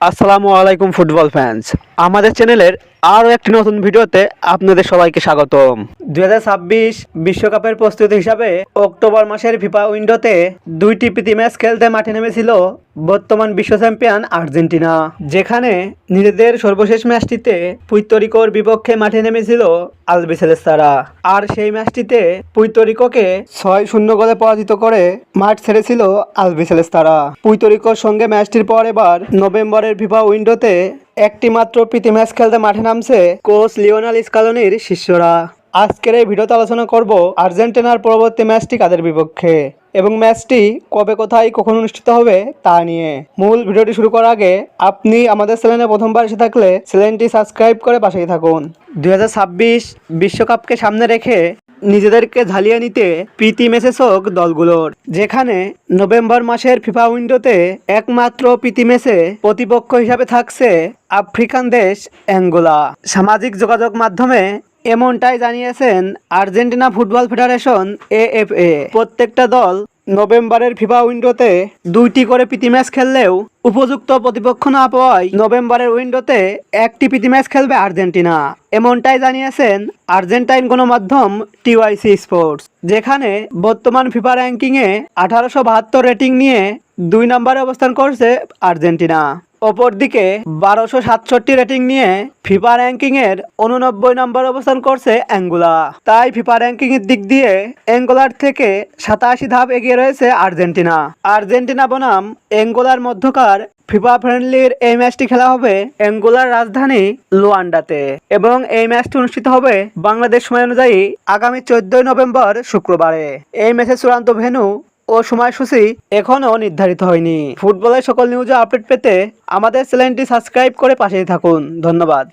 আসসালামু আলাইকুম football fans আমাদের চ্যানেলের আরও একটি নতুন ভিডিওতে আপনাদের সবাইকে স্বাগতম। দুই বিশ্বকাপের প্রস্তুতি হিসাবে অক্টোবর মাসের ফিফা উইন্ডোতে দুইটি প্রীতি ম্যাচ খেলতে মাঠে নেমেছিল বর্তমান বিশ্ব চ্যাম্পিয়ন আর্জেন্টিনা, যেখানে নিজেদের সর্বশেষ ম্যাচটিতে পুইতরিকোর বিপক্ষে মাঠে নেমেছিল আলবিসেলেস্তারা আর সেই ম্যাচটিতে পুইতরিকোকে ছয় শূন্য গোলে পরাজিত করে মাঠ ছেড়েছিল আলবিসেলেস্তারা পুইতরিকোর সঙ্গে ম্যাচটির পর এবার নভেম্বরের ফিফা উইন্ডোতে একটি মাত্র প্রীতি ম্যাচ খেলতে মাঠে নামছে কোচ লিওনাল স্কালনির শিষ্যরা। আজকের এই ভিডিওতে আলোচনা করব আর্জেন্টিনার পরবর্তী ম্যাচটি কাদের বিপক্ষে? এবং ম্যাচটি কবে, কোথায়, কখন অনুষ্ঠিত হবে তা নিয়ে। মূল ভিডিওটি শুরু করার আগে আপনি আমাদের চ্যানেলে প্রথমবার এসে থাকলে চ্যানেলটি সাবস্ক্রাইব করে পাশেই থাকুন। দুই বিশ্বকাপকে সামনে রেখে নিজেদেরকে ঝালিয়ে নিতে প্রীতি ম্যাচে চোখ দলগুলোর, যেখানে নভেম্বর মাসের ফিফা উইন্ডোতে একমাত্র প্রীতি ম্যাচে প্রতিপক্ষ হিসাবে থাকছে আফ্রিকান দেশ অ্যাঙ্গোলা। সামাজিক যোগাযোগ মাধ্যমে এমনটাই জানিয়েছেন আর্জেন্টিনা ফুটবল ফেডারেশন এএফএ। প্রত্যেকটা দল নভেম্বরের ফিফা উইন্ডোতে দুইটি করে প্রীতি ম্যাচ খেললেও উপযুক্ত প্রতিপক্ষ না পাওয়ায় নভেম্বরের উইন্ডোতে একটি প্রীতি ম্যাচ খেলবে আর্জেন্টিনা। এমনটাই জানিয়েছেন আর্জেন্টাইন গণমাধ্যম টিওয়াইসি স্পোর্টস, যেখানে বর্তমান ফিফা র্যাঙ্কিংয়ে আঠারোশো বাহাত্তর রেটিং নিয়ে দুই নম্বরে অবস্থান করছে আর্জেন্টিনা। অপরদিকে বারোশো সাতষট্টি রেটিং নিয়ে ফিফা র্যাঙ্কিং এর উননব্বই নম্বর অবস্থান করছে অ্যাঙ্গুলা। তাই ফিফা র্যাঙ্কিং এর দিক দিয়ে অ্যাঙ্গোলার থেকে সাতাশি ধাপ এগিয়ে রয়েছে আর্জেন্টিনা। আর্জেন্টিনা বনাম অ্যাঙ্গোলার মধ্যকার ফিফা ফ্রেন্ডলির এই ম্যাচটি খেলা হবে অ্যাঙ্গোলার রাজধানী লুয়ান্ডাতে এবং এই ম্যাচটি অনুষ্ঠিত হবে বাংলাদেশ সময় অনুযায়ী আগামী চোদ্দই নভেম্বর শুক্রবারে। এই ম্যাচের চূড়ান্ত ভেন্যু ও সময়সূচি এখনও নির্ধারিত হয়নি। ফুটবলের সকল নিউজে আপডেট পেতে আমাদের চ্যানেলটি সাবস্ক্রাইব করে পাশেই থাকুন। ধন্যবাদ।